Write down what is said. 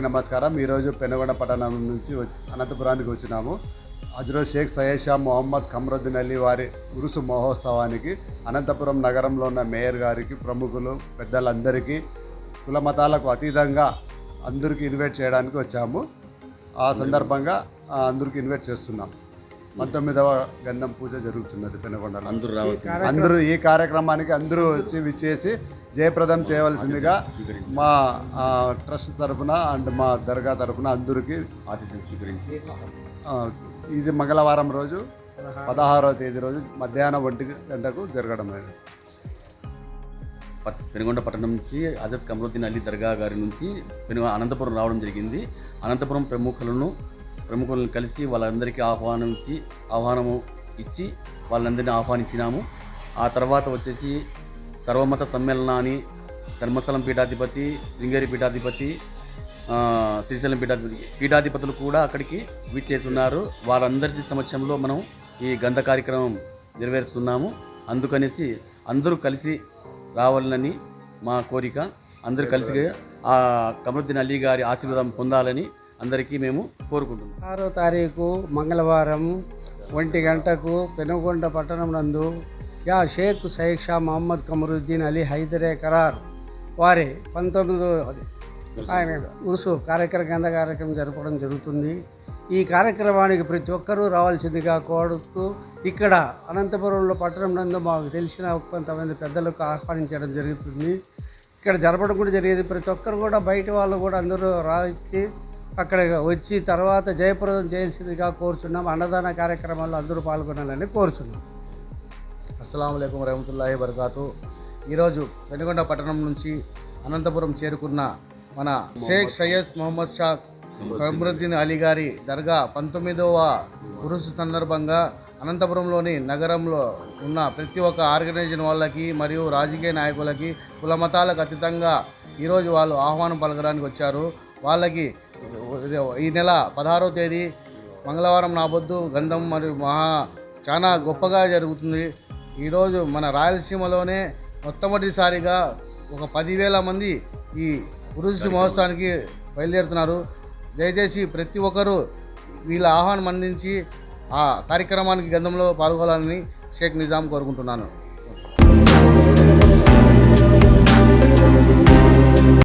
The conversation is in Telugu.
నమస్కారం. ఈరోజు పెనుగొండ పట్టణం నుంచి వచ్చి అనంతపురానికి వచ్చినాము. హజరత్ షేక్ సయ్యద్ షా మొహమ్మద్ కమరుద్దీన్ అలీ వారి ఉరుసు మహోత్సవానికి అనంతపురం నగరంలో ఉన్న మేయర్ గారికి ప్రముఖులు పెద్దలందరికీ కుల మతాలకు అతీతంగా అందరికీ ఇన్వైట్ చేయడానికి వచ్చాము. ఆ సందర్భంగా అందరికీ ఇన్వైట్ చేస్తున్నాం. పంతొమ్మిదవ గంధం పూజ జరుగుతున్నది పెనుగొండలో. అందరూ రావచ్చు అందరూ ఈ కార్యక్రమానికి అందరూ వచ్చి విచ్చేసి జయప్రదం చేయవలసిందిగా మా ట్రస్ట్ తరపున అండ్ మా దర్గా తరపున అందరికీ ఆతిథ్యం స్వీకరించి ఆ, ఇది మంగళవారం రోజు పదహారవ తేదీ రోజు మధ్యాహ్నం ఒంటి గంటకు జరగడం పెనుగొండ పట్టణం నుంచి హజరత్ కమరుద్దీన్ అలీ దర్గా గారి నుంచి పెను అనంతపురం రావడం జరిగింది. అనంతపురం ప్రముఖులను ప్రముఖులను కలిసి వాళ్ళందరికీ ఆహ్వానం ఇచ్చి ఆహ్వానము ఇచ్చి వాళ్ళందరినీ ఆహ్వానించినాము. ఆ తర్వాత వచ్చేసి సర్వమత సమ్మేళనాన్ని ధర్మస్థలం పీఠాధిపతి శృంగేరి పీఠాధిపతి శ్రీశైలం పీఠాధిపతి పీఠాధిపతులు కూడా అక్కడికి విచ్చేస్తున్నారు వారందరి సమక్షంలో మనం ఈ గంధ కార్యక్రమం నెరవేరుస్తున్నాము. అందుకనేసి అందరూ కలిసి రావాలని మా కోరిక. అందరూ కలిసి ఆ కమరుద్దీన్ అలీ గారి ఆశీర్వాదం పొందాలని అందరికీ మేము కోరుకుంటున్నాం. ఆరో తారీఖు మంగళవారం ఒంటి గంటకు పెనుగొండ పట్టణం నందు యా షేక్ సైక్ షా మహమ్మద్ కమరుద్దీన్ అలీ హైదరే కరార్ వారి పంతొమ్మిదో ఆయన ఉరుసు కార్యక్రమ గంధ కార్యక్రమం జరపడం జరుగుతుంది. ఈ కార్యక్రమానికి ప్రతి ఒక్కరూ రావాల్సిందిగా కోరుతూ ఇక్కడ అనంతపురంలో పట్టణం నందు మాకు తెలిసిన కొంతమంది పెద్దలకు ఆహ్వానించడం జరుగుతుంది. ఇక్కడ జరపడం కూడా జరిగేది. ప్రతి ఒక్కరు కూడా బయట వాళ్ళు కూడా అందరూ రాసి అక్కడ వచ్చి తర్వాత జయప్రదం చేయాల్సిందిగా కోరుచున్నాం అన్నదాన కార్యక్రమాల్లో అందరూ పాల్గొనాలని కోరుచున్నాం అస్సలం రహమతుల్లాహి వరకాతు ఈరోజు వెనుగొండ పట్టణం నుంచి అనంతపురం చేరుకున్న మన షేక్ సయ్యద్ మొహమ్మద్ షా కమరుద్దీన్ అలీ గారి దర్గా పంతొమ్మిదవ ఉరుసు సందర్భంగా అనంతపురంలోని నగరంలో ఉన్న ప్రతి ఒక్క ఆర్గనైజేషన్ వాళ్ళకి మరియు రాజకీయ నాయకులకి కుల మతాలకు అతీతంగా ఈరోజు వాళ్ళు ఆహ్వానం పలకడానికి వచ్చారు. వాళ్ళకి ఈ నెల పదహారవ తేదీ మంగళవారం నాబొద్దు గంధం మరియు మహా చాలా గొప్పగా జరుగుతుంది. ఈరోజు మన రాయలసీమలోనే మొట్టమొదటిసారిగా ఒక పదివేల మంది ఈ ఉరుసు మహోత్సవానికి బయలుదేరుతున్నారు. దయచేసి ప్రతి ఒక్కరూ వీళ్ళ ఆహ్వానం అందించి ఆ కార్యక్రమానికి గంధంలో పాల్గొనాలని షేక్ నిజాం కోరుకుంటున్నాను.